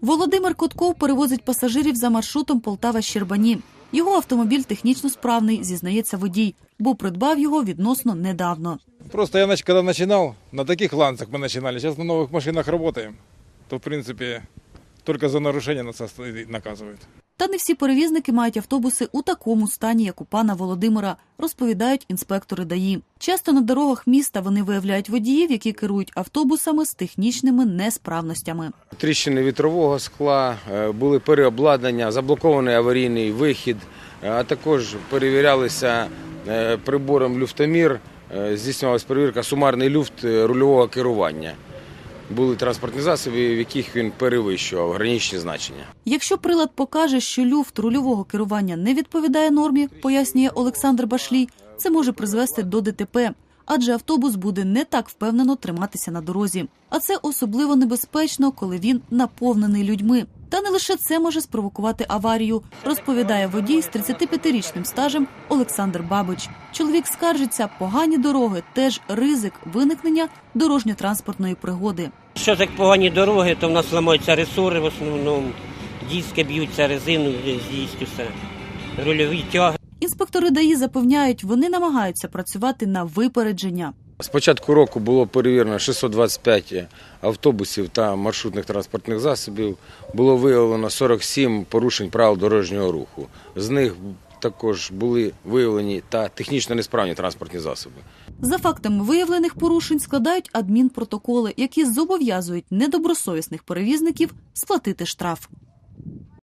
Володимир Котков перевозить пасажирів за маршрутом Полтава-Щербані. Його автомобіль технічно справний, зізнається водій, бо придбав його відносно недавно. Просто я, нач- когда начинал, на таких ланцах мы начинали, сейчас на новых машинах работаем, то, в принципе, только за нарушение нас ост- наказывают. Та не всі перевізники мають автобуси у такому стані, як у пана Володимира, розповідають інспектори ДАІ. Часто на дорогах міста вони виявляють водіїв, які керують автобусами з технічними несправностями. Тріщини вітрового скла, е, були переобладнання, заблокований аварійний вихід, е, а також перевірялися е, прибором люфтомір, здійснювалася перевірка сумарний люфт рульового керування. Були транспортні засоби, в яких він перевищував граничні значення. Якщо прилад покаже, що люфт рульового керування не відповідає нормі, пояснює Олександр Башлій, це може призвести до ДТП, адже автобус буде не так впевнено триматися на дорозі. А це особливо небезпечно, коли він наповнений людьми. Та не лише це може спровокувати аварію, розповідає водій з 35-річним стажем Олександр Бабич. Чоловік скаржиться, погані дороги теж ризик виникнення дорожньо-транспортної пригоди. Що так погані дороги, то в нас ламаються ресори в основному, диски б'ються, резину з'їсть усе, рульові тяги. Інспектори ДАІ запевняють, вони намагаються працювати на випередження. З початку року було перевірено 625 автобусів та маршрутних транспортних засобів. Було виявлено 47 порушень правил дорожнього руху. З них також були виявлені та технічно несправні транспортні засоби. За фактами виявлених порушень складають адмінпротоколи, які зобов'язують недобросовісних перевізників сплатити штраф.